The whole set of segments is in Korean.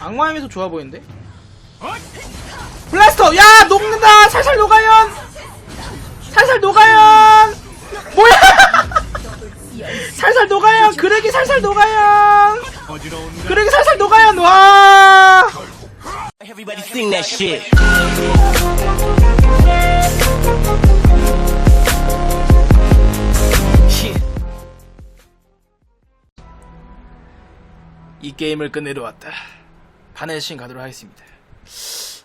악마임에서 좋아 보이는데? 블라스터! 야! 녹는다! 살살 녹아연! 살살 녹아연! 뭐야! 살살 녹아연! 그렉이 살살 녹아연! 그렉이 살살 녹아연! 와! Everybody sing that. Shit. 이 게임을 끝내러 왔다. 바네신 가도록 하겠습니다.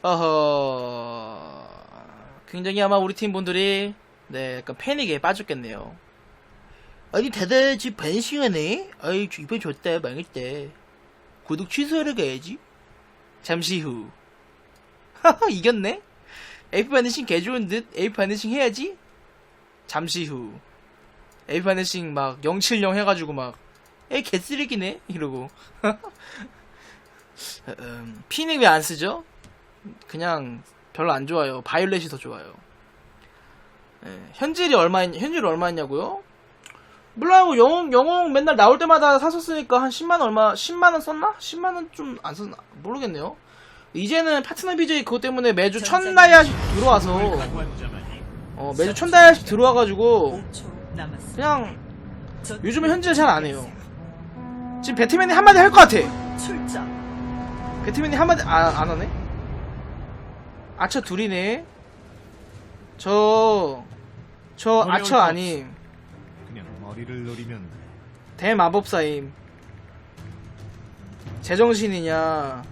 어허. 굉장히 아마 우리 팀 분들이 네, 약간 패닉에 빠졌겠네요. 아니, 다들 지금 반신하네? 아이, 이번 줬다, 망했다. 구독 취소하러 가야지. 잠시 후. 하하, 이겼네? 에이프 바네싱 개 좋은 듯? 에이프 바네싱 해야지? 잠시 후. 에이프 바네싱 막 070 해가지고 막 에이 개쓰레기네? 이러고. 음, 피닉 왜 안 쓰죠? 그냥 별로 안 좋아요. 바이올렛이 더 좋아요. 예, 현질이 얼마 현질이 얼마였냐고요? 몰라요. 영웅 영웅 맨날 나올 때마다 샀었으니까 한 10만 얼마 10만 원 썼나? 10만 원 좀 안 썼나? 모르겠네요. 이제는 파트너 BJ 그것 때문에 매주 천 다이아씩 들어와서. 어, 매주 천 다이아씩 들어와가지고 5초 남았습니다. 그냥 전- 요즘에 현질 잘 안 해요 지금 배트맨이 한마디 할 것 같아. 출정. 배트맨이 한마디 아, 안 하네? 아처 둘이네. 저... 저 아처 거 아님. 그냥 머리를 노리면 돼. 대마법사임. 제정신이냐?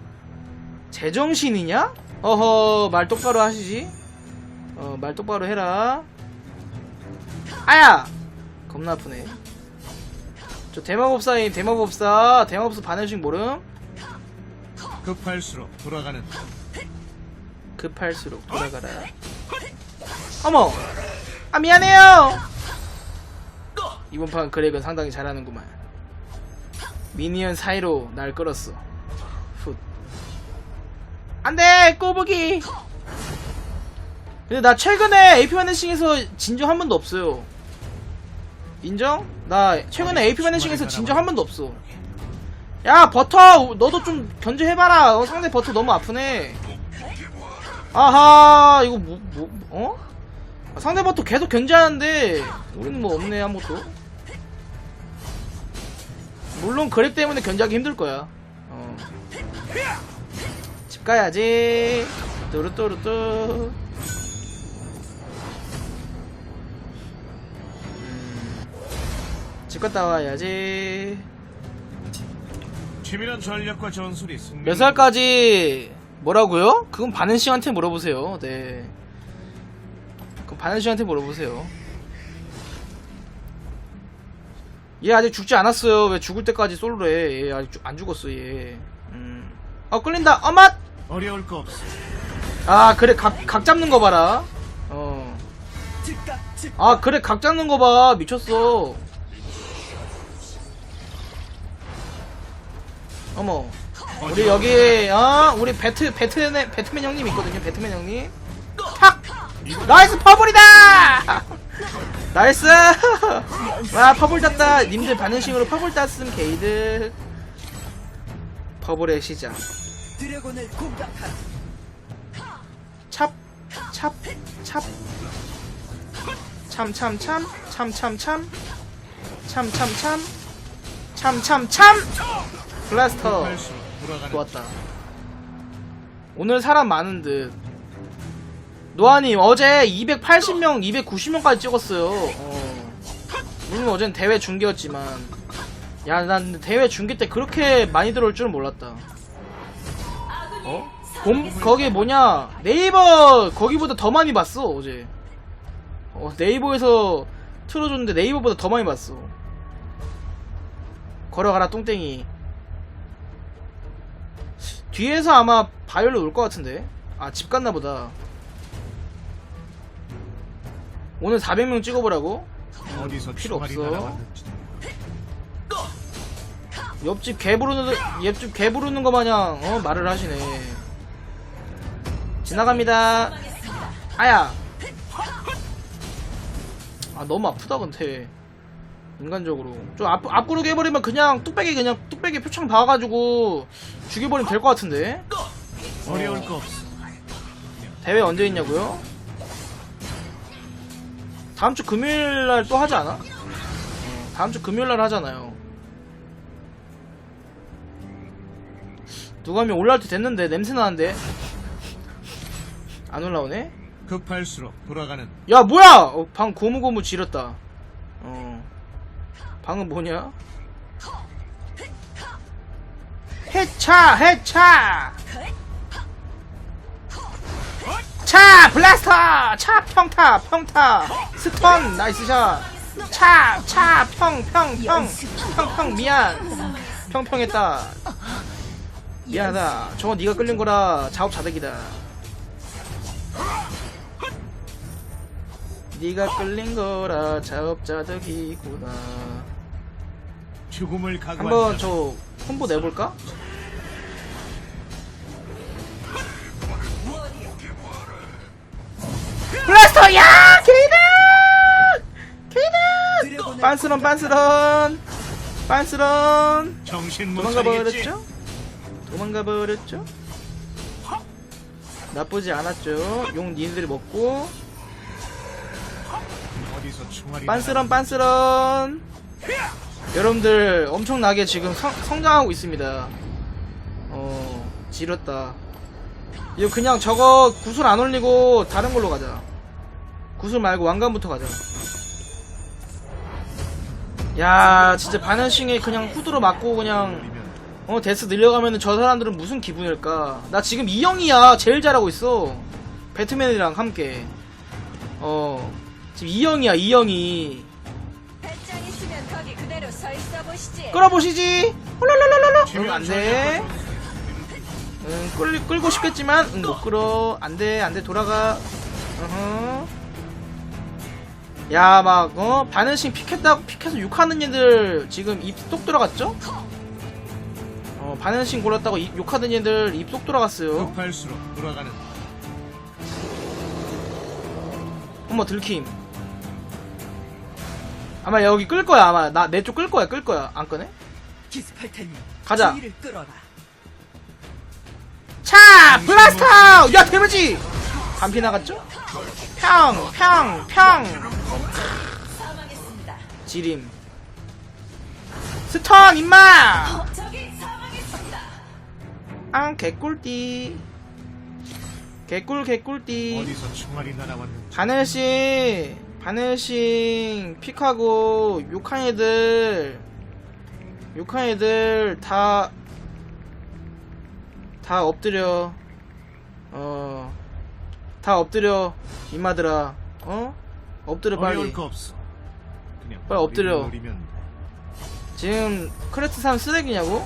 제정신이냐? 어허 말 똑바로 하시지. 어 말 똑바로 해라. 아야! 겁나 아프네 저 대마법사임 대마법사 대마법사 반응식 모름 급할수록 돌아가는 급할수록 돌아가라. 어머! 아, 미안해요! 이번 판 그렉은 상당히 잘하는구만. 미니언 사이로 날 끌었어. 훗. 안 돼! 꼬부기! 근데 나 최근에 AP 바네싱에서 진정 한 번도 없어요. 인정? 나 최근에 AP 바네싱에서 진정 한 번도 없어. 야, 버터! 너도 좀 견제해봐라. 어, 상대 버터 너무 아프네. 아하 이거 뭐, 뭐 어? 아, 상대 버터 계속 견제하는데 우리는 뭐 없네 아무것도 물론 그렉 때문에 견제하기 힘들 거야 어. 집 가야지 뚜루뚜루뚜 집 갔다 와야지 치밀한 전략과 전술이 승리. 몇 살까지 뭐라고요? 그건 바는 씨한테 물어보세요. 네. 그건 바는 씨한테 물어보세요. 얘 아직 죽지 않았어요. 왜 죽을 때까지 솔로래? 얘 아직 죽- 안 죽었어 얘. 음. 어 끌린다. 어맛. 어려울 거 없어. 아 그래 각, 각 잡는 거 봐라. 어. 아 그래 각 잡는 거 봐. 미쳤어. 어머. 우리 여기 어? 우리 배트 배트맨 배트맨 형님 있거든요 배트맨 형님. 탁! 나이스 퍼블이다! 나이스! 와 퍼블 땄다. 님들 반응식으로 퍼블 땄음 게이드. 퍼블의 시작. 드래곤을 공격하라. 찹찹찹 찹 참 참 참 참 참 참 참 참 참 참 돌아가는 좋았다. 오늘 사람 많은 듯. 노아님 어제 280명, 290명까지 찍었어요. 어. 물론 어제는 대회 중계였지만, 야, 난 대회 중계 때 그렇게 많이 들어올 줄은 몰랐다. 어? 봄, 거기 뭐냐, 네이버, 거기보다 더 많이 봤어, 어제. 어, 네이버에서 틀어줬는데 네이버보다 더 많이 봤어. 걸어가라, 똥땡이. 뒤에서 아마 바이올렛 올것 같은데. 아 집 갔나 보다. 오늘 400명 찍어보라고? 어디서 필요 없어. 옆집 개 부르는 옆집 개 부르는 거 마냥 어 말을 하시네. 지나갑니다. 아야! 아 너무 아프다 근데 인간적으로 좀 앞, 앞구르기 해버리면 그냥 뚝배기 그냥 뚝배기 표창 박아가지고 죽여버리면 될 것 같은데 어려울 거 없어. 대회 언제 있냐고요? 다음 주 금요일 날 또 하지 않아? 어, 다음 주 금요일 날 하잖아요. 누가 하면 올라올 때 됐는데 냄새 나는데 안 올라오네? 급할수록 돌아가는 야 뭐야! 어, 방 고무고무 지렸다. 어. 방은 뭐냐? 해차 해차! 차 블라스터! 차 평타 평타! 스턴 나이스 샷! 차! 차! 평! 평! 평! 평! 평! 미안! 평평했다. 미안하다. 저건 네가 끌린 거라 자업자득이다. 네가 끌린 거라 자업자득이구나. 죽음을 각오한 한번 자. 저 콤보 내볼까? 블라스터 야 게이드 드래곤의 빤스런 빤스런 빤스런 정신 못 도망가 차리겠지. 버렸죠? 도망가 버렸죠? 나쁘지 않았죠? 용 니들이 먹고 어디서 총알이 빤스런 빤스런 여러분들 엄청나게 지금 성, 성장하고 있습니다. 어 지렸다. 이거 그냥 저거 구슬 안 올리고 다른 걸로 가자. 구슬 말고 왕관부터 가자. 야 진짜 바네싱에 그냥 후드로 맞고 그냥 어 데스 늘려가면은 저 사람들은 무슨 기분일까? 나 지금 이형이야. 제일 잘하고 있어. 배트맨이랑 함께. 어 지금 이형이야 이형이 끌어보시지. 홀랄랄랄랄라. 응 지면 안돼. 응 끌, 끌고 싶겠지만 응 못 끌어. 안 돼 안 돼 돌아가. 어허. 야막 어? 바느싱 픽했다고 픽해서 욕하는 애들 지금 입 쏙 들어갔죠? 어 바느싱 골랐다고 입- 욕하는 애들 입 쏙 들어갔어요. 급할수록 돌아가는. 어머 들킴 아마 여기 끌 거야 아마 나 내 쪽 끌 거야 끌 거야 안 끄네? 테니 가자. 주의를 끌어라. 차 블라스터 야 데미지 반피 나갔죠? 평평평. 지림 스턴 임마. 앙 개꿀띠 개꿀 개꿀띠 어디서 총알이 날아왔는지 바늘싱 바늘싱 픽하고 욕한 애들 욕한 애들 다 다 엎드려 어 다 엎드려 이마들아 어 엎드려 빨리 빨리 엎드려. 지금 크레트 사람 쓰레기냐고?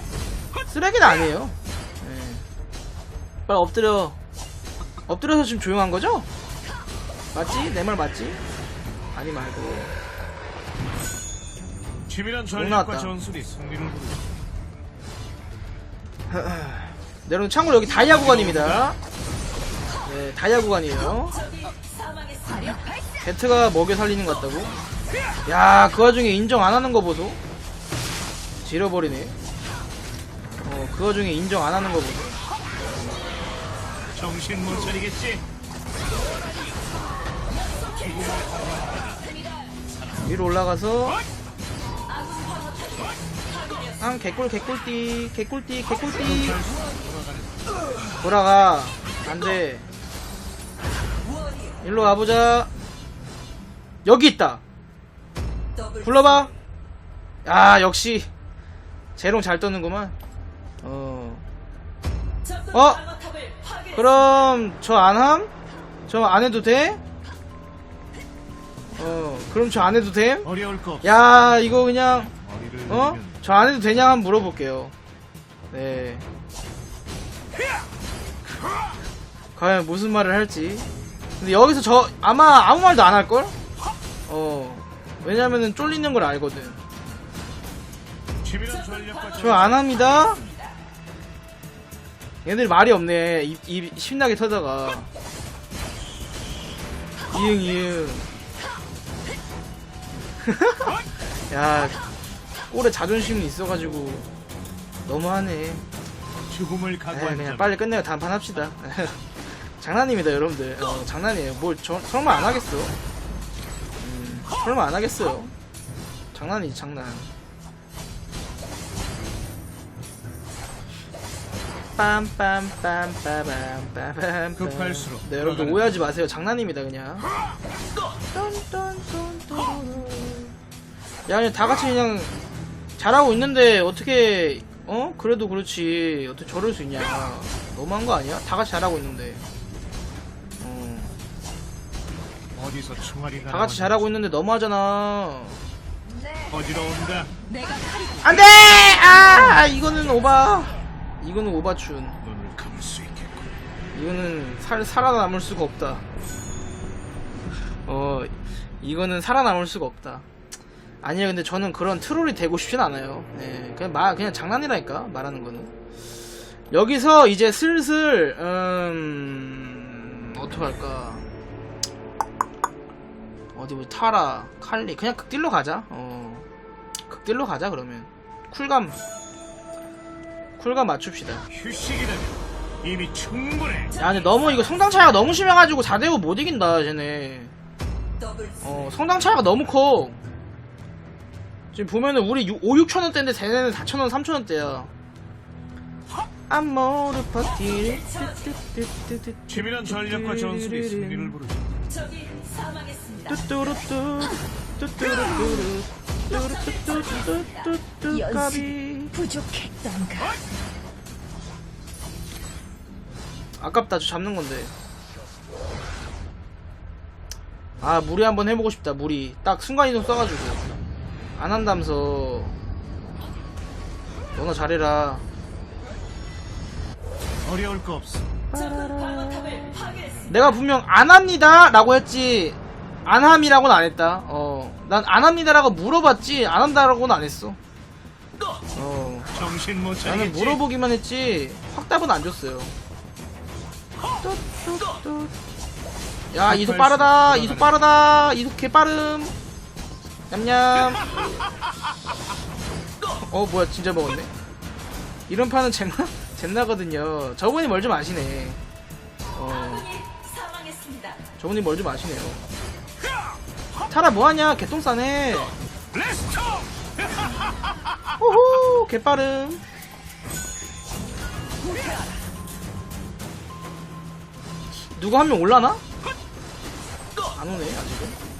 쓰레기는 아니에요 예. 빨리 엎드려 엎드려서 지금 조용한 거죠? 맞지? 내 말 맞지? 아니 말고 치밀한. 전략과 전술이 승리를 부르죠. 네, 여러분 참고로 여기 다이아 구간입니다 네 다이아 구간이에요. 배트가 먹여 살리는 것 같다고? 야 그 와중에 인정 안 하는 거 보소 지려버리네 어 그 와중에 인정 안 하는 거 보소 정신 못 차리겠지. 위로 올라가서. 아 개꿀 개꿀띠 개꿀띠 개꿀띠. 돌아가. 안돼. 일로 와보자. 여기 있다. 불러봐. 아 역시. 재롱 잘 떠는구만. 어. 어? 그럼 저 안함? 저 안 해도 돼? 어 그럼 저 안 해도 됨? 어려울 거 없어. 야 이거 그냥 머리를 어? 노리면 돼. 저안 해도 되냐 한번 물어볼게요. 네. 과연 무슨 말을 할지. 근데 여기서 저 아마 아무 말도 안 할걸? 어. 왜냐면은 쫄리는 걸 알거든. 치밀한 전략과 저안 합니다. 얘들 말이 없네. 입, 입 신나게 터다가. 이응 이응. 야 꼴에 자존심이 있어가지고 너무하네. 죽음을 에이, 각오한 그냥 자 빨리 끝내고 단판 합시다. 장난입니다 여러분들. 어, 장난이에요. 뭘 저, 설마 안 하겠어? 음, 설마 안 하겠어요? 장난이지 장난. 빰빰빰빰빰빰빰. 급할수록 네 여러분들 오해하지 마세요. 장난입니다 그냥. 똔똔똔똔. 야 그냥 다 같이 그냥 잘하고 있는데 어떻게 어? 그래도 그렇지. 어떻게 저럴 수 있냐. 너무한 거 아니야? 다 같이 잘하고 있는데. 어, 어디서 총알이 다 같이 잘하고 있는데 너무하잖아. 어지러운다. 안돼! 아 이거는 오바. 이거는 오바춘. 눈을 감을 수 있겠군 이거는 살 살아남을 수가 없다. 어 이거는 살아남을 수가 없다 아니요. 근데 저는 그런 트롤이 되고 싶진 않아요. 네, 그냥 말 그냥 장난이라니까 말하는 거는. 여기서 이제 슬슬 음 어떡할까. 어디 보자 타라 칼리. 그냥 극딜로 가자. 어. 극딜로 가자 그러면. 쿨감. 쿨감 맞춥시다. 휴식이라면 이미 충분해. 야 근데 너무 이거 성장 차이가 너무 심해가지고 4대5 못 이긴다 쟤네. 어 성장 차이가 너무 커 지금 보면은 우리 5, 6천 원대인데 쟤네는 4천 원 3천 원대야 암모르 파티 치밀한 전략과 전술이 승리를 부르죠 적이 사망했습니다. 뚜뚜루뚜 뚜뚜루뚜루 뚜루뚜뚜뚜뚜뚜 까비 연습 부족했던가. 아깝다 저 잡는 건데 아 무리 한번 해보고 싶다 무리 딱 순간이동 써가지고 안 한다면서. 너나 잘해라. 어려울 거 없어. 내가 분명 안 합니다 라고 했지. 안 함이라고는 안 했다. 어난 안 합니다라고 물어봤지. 안 한다라고는 안 했어. 어. 정신 못 나는 차리겠지? 물어보기만 했지. 확답은 안 줬어요. 야 이속 빠르다. 이속 빠르다. 이속 개 빠름 냠냠 어 뭐야 진짜 먹었네. 이런 판은 잼나 잼나거든요. 저분이 뭘 좀 아시네. 어. 저분이 뭘 좀 아시네요. 타라 뭐하냐? 개똥 싸네. 호호 개빠름. 누구 한 명 올라나? 안 오네 아직은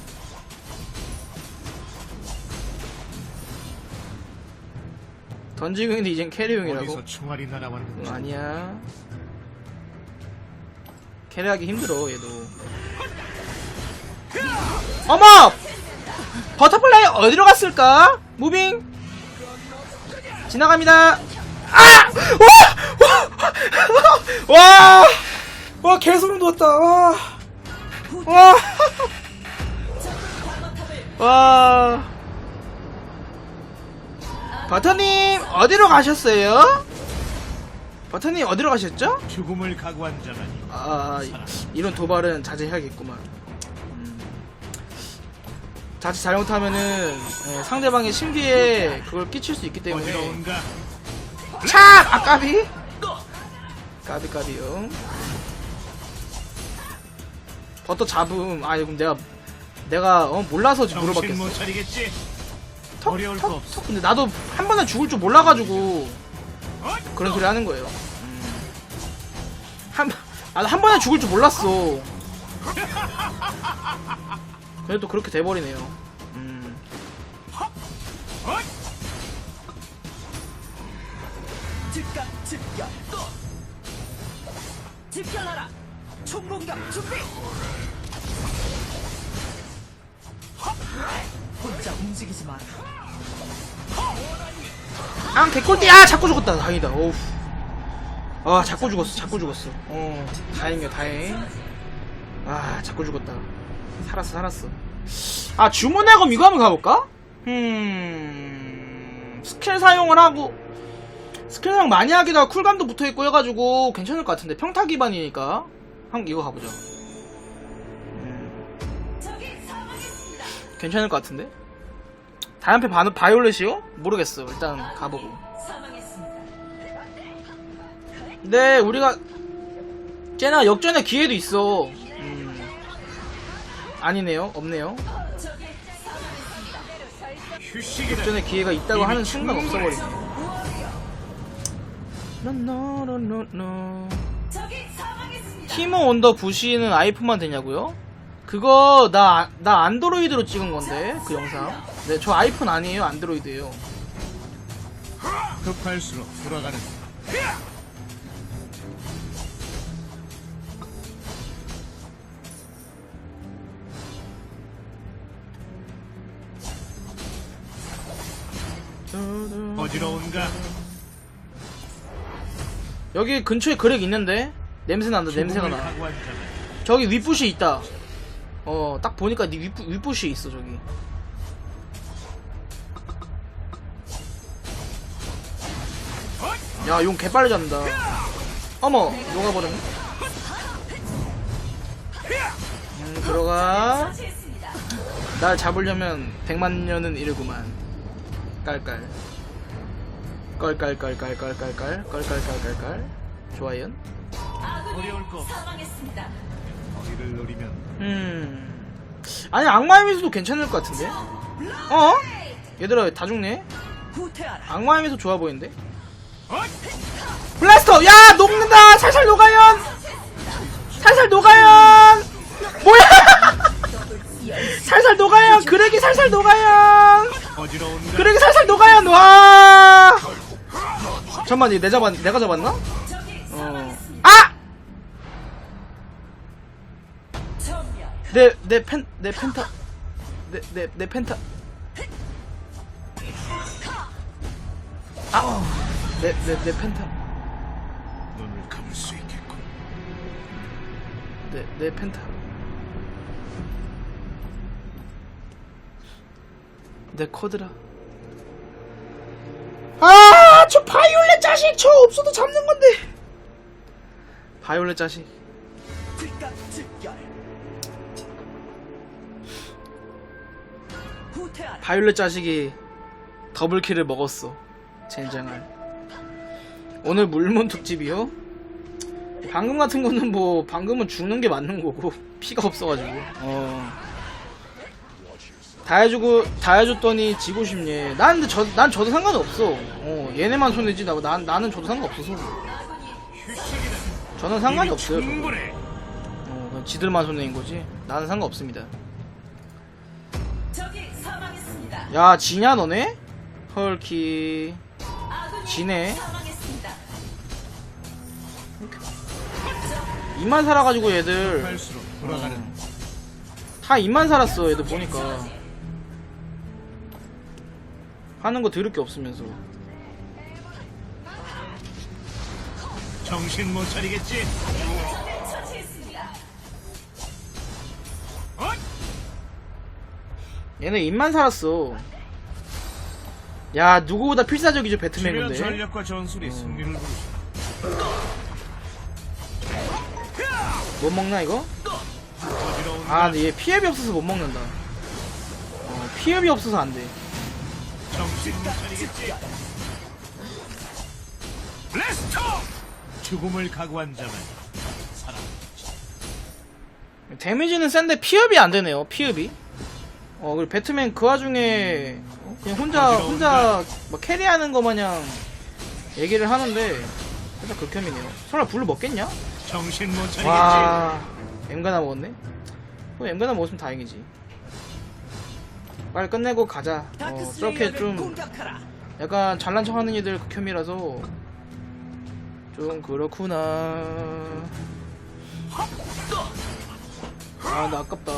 던지고 있는데 이젠 캐리용이라고? 어디서 총알이 날아왔는지 응, 아니야 캐리하기 힘들어 얘도 어머! 버터플라이 어디로 갔을까? 무빙 지나갑니다 아! 와! 와! 와 개소름 돋았다 와! 와! 와! 버터님 어디로 가셨어요? 버터님 어디로 가셨죠? 죽음을 각오한 자라니 아 이- 이런 도발은 자제해야겠구만 음. 자칫 잘못하면은 예, 상대방의 심기에 그걸 끼칠 수 있기 때문에 어지러운가 참! 아 까비? 까비 까비요 버터 잡음 아 그럼 내가 내가 어, 몰라서 정신 물어봤겠어 못 차리겠지 턱, 어려울 턱, 거 없어. 턱. 근데 나도 한 번에 죽을 줄 몰라가지고 그런 소리 하는 거예요. 음. 한, 아, 한 번에 죽을 줄 몰랐어. 그래도 그렇게 돼버리네요. 음. 즉각 집결하라 총공격 준비 혼자 움직이지 마라 아, 개꿀띠! 아, 자꾸 죽었다. 다행이다. 어우. 아, 자꾸 죽었어. 자꾸 죽었어. 어, 다행이야, 다행. 아, 자꾸 죽었다. 살았어, 살았어. 아, 주문의 검 이거 한번 가볼까? 음, 스킬 사용을 하고, 스킬 사용 많이 하기도 하고 쿨감도 붙어있고 해가지고 괜찮을 것 같은데. 평타 기반이니까. 한, 이거 가보자. 음. 괜찮을 것 같은데? 다연패 바, 바이올렛이요? 모르겠어. 일단 가보고. 근데 우리가 쟤나 역전의 기회도 있어. 음. 아니네요. 없네요. 역전의 기회가 있다고 하는 순간. 없어버리네. 티모 언더 부시는 아이폰만 되냐고요? 그거 나, 나 안드로이드로 찍은 건데 그 영상 네 저 아이폰 아니에요? 안드로이드예요. 급할수록 돌아가는 어지러운가? 여기 근처에 그렉 있는데? 냄새 난다 냄새가 나. 저기 윗부시 있다. 어 딱 보니까 네 윗부시 있어 저기 야 용 개빨리 잡는다. 어머 녹아버렸네. 음 들어가. 날 잡으려면 백만 년은 이르구만. 깔깔. 깔깔깔깔깔깔깔 깔깔깔깔깔 좋아요. 어려울 거. 거리를 노리면 음. 아니 악마의 미소도 괜찮을 것 같은데? 어? 얘들아 다 죽네. 악마의 미소 좋아 보이는데 블라스터 야 녹는다 살살 녹아요 살살 녹아요 뭐야 살살 녹아요 그렉이 살살 어지러운가? 그렉이 살살 녹아요 와 잠깐만 얘내 잡았 내가 잡았나? 어. 아! 내, 내 펜, 내 펜타. 내, 내, 내 펜타. 아! 내, 내, 내 펜타. 눈을 감을 수 있겠군. 내, 내 펜타. 내 코드라. 아! 저 바이올렛 자식! 저 없어도 잡는 건데! 바이올렛 자식. 바이올렛 자식이 더블킬을 먹었어. 젠장할. 오늘 물문 특집이요? 방금 같은 거는 뭐 방금은 죽는 게 맞는 거고 피가 없어가지고. 어. 다 해주고 다 해줬더니 지고 싶네. 난 근데 저, 난 저도 상관 없어. 어 얘네만 손해지 나 난, 나는 저도 상관없어서. 저는 상관이 없어요. 저도. 어, 지들만 손해인 거지. 나는 상관없습니다. 야 지냐 너네? 헐키 지네. 입만 살아가지고 얘들. 다 입만 살았어 얘들 보니까. 하는 거 들을 게 없으면서. 정신 못 차리겠지? 어? 얘네 입만 살았어. 야 누구보다 필사적이죠 배트맨인데. 전략과 전술이 승리를 부르죠. 못 먹나 이거? 아 근데 얘 피흡이 없어서 못 먹는다 어, 피흡이 없어서 안돼! 죽음을 각오한 자만 살아. 데미지는 센데 피흡이 안 되네요 피흡이 어 그리고 배트맨 그 와중에 어, 그냥 혼자 혼자 막 캐리하는 거 마냥 얘기를 하는데 살짝 극혐이네요 설마 불을 먹겠냐? 정신 못 차리겠지? 와 엠가나 먹었네 뭐 엠가나 먹었으면 다행이지 빨리 끝내고 가자 어 저렇게 좀. 약간 잘난 척 하는 애들 극혐이라서 좀 그렇구나 아 나 아깝다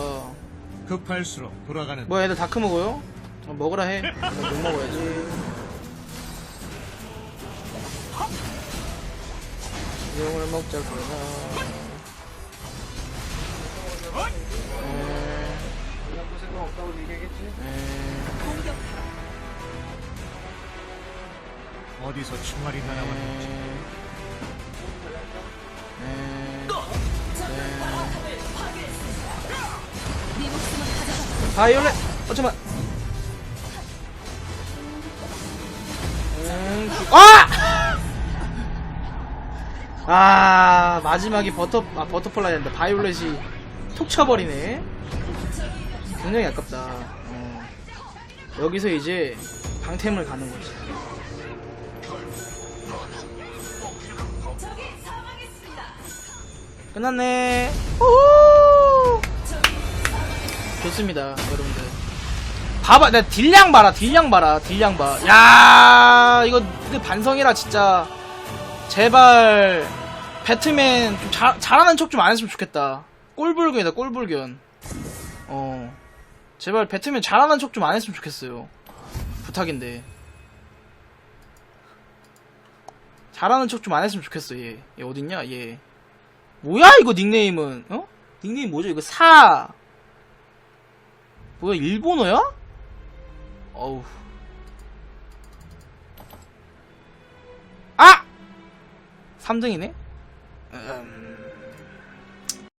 급할수록 돌아가는 뭐야 애들 다크 먹어요? 어, 먹으라 해. 나못 먹어야지. 용을 먹자구나 어디서 총알이 날아왔는지 바이올렛 어쩌면 아! 아 마지막에 버터 아 버터플라이 한다 바이올렛이 톡 쳐버리네. 굉장히 아깝다. 어. 여기서 이제 방템을 가는 거지. 끝났네. 오 좋습니다 여러분들. 봐봐 나 딜량 봐라 딜량 봐라 딜량 봐야 이거 반성해라 진짜. 제발 배트맨 좀 잘, 잘하는 척 좀 안 했으면 좋겠다 꼴불견이다 꼴불견 어 제발 배트맨 잘하는 척 좀 안 했으면 좋겠어요 부탁인데 잘하는 척 좀 안 했으면 좋겠어 얘. 얘 어딨냐 얘 뭐야 이거 닉네임은 어? 닉네임 뭐죠 이거 사 뭐야 일본어야? 어우 아! 3등이네? 음...